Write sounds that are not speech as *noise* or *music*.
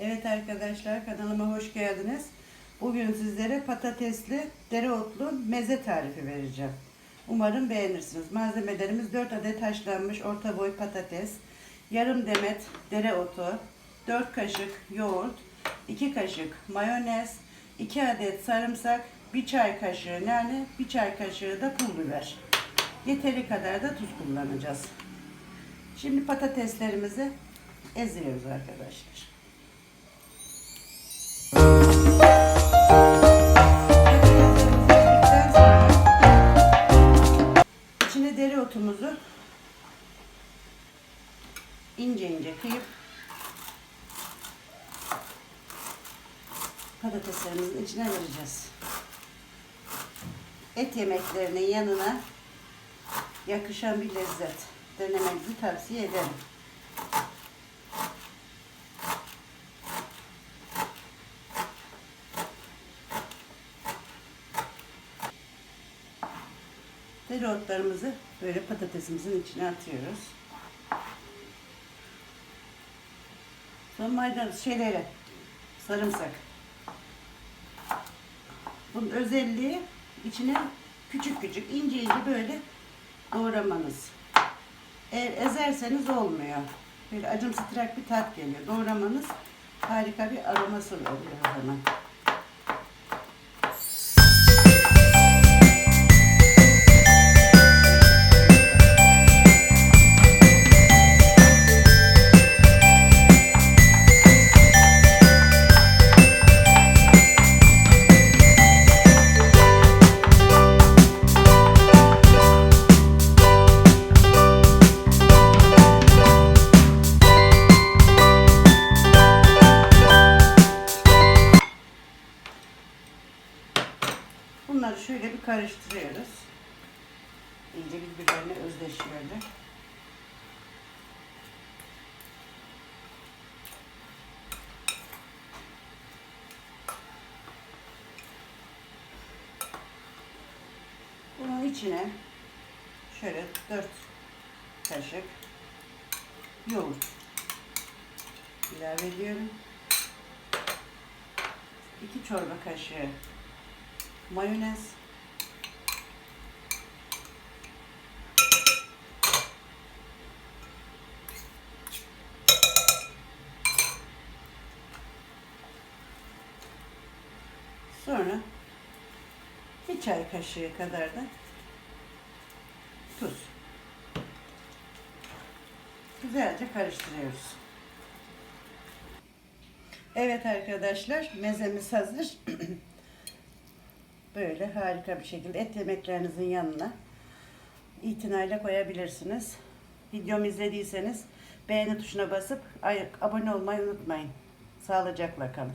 Evet arkadaşlar kanalıma hoş geldiniz. Bugün sizlere patatesli dereotlu meze tarifi vereceğim. Umarım beğenirsiniz. Malzemelerimiz 4 adet haşlanmış orta boy patates, yarım demet dereotu, 4 kaşık yoğurt, 2 kaşık mayonez, 2 adet sarımsak, 1 çay kaşığı nane, 1 çay kaşığı da pul biber. Yeteri kadar da tuz kullanacağız. Şimdi patateslerimizi eziyoruz arkadaşlar. İçine dereotumuzu ince ince kıyıp patateslerimizin içine vereceğiz. Et yemeklerinin yanına yakışan bir lezzet. Denemenizi tavsiye ederim. Dereotlarımızı böyle patatesimizin içine atıyoruz. Sonra maydanoz şeyleri, sarımsak. Bunun özelliği içine küçük küçük ince ince böyle doğramanız. Eğer ezerseniz olmuyor. Böyle acımsıtırak bir tat geliyor. Doğramanız harika bir aroması oluyor o zaman. Bunları şöyle bir karıştırıyoruz. İyice birbirlerine özdeşiyorlar. Bunun içine şöyle 4 kaşık yoğurt ilave ediyorum. 2 çorba kaşığı mayonez, sonra bir çay kaşığı kadar da tuz. Güzelce karıştırıyoruz. Evet arkadaşlar mezemiz hazır. *clears throat* Böyle harika bir şekilde et yemeklerinizin yanına itinayla koyabilirsiniz. Videomu izlediyseniz beğeni tuşuna basıp abone olmayı unutmayın. Sağlıcakla kalın.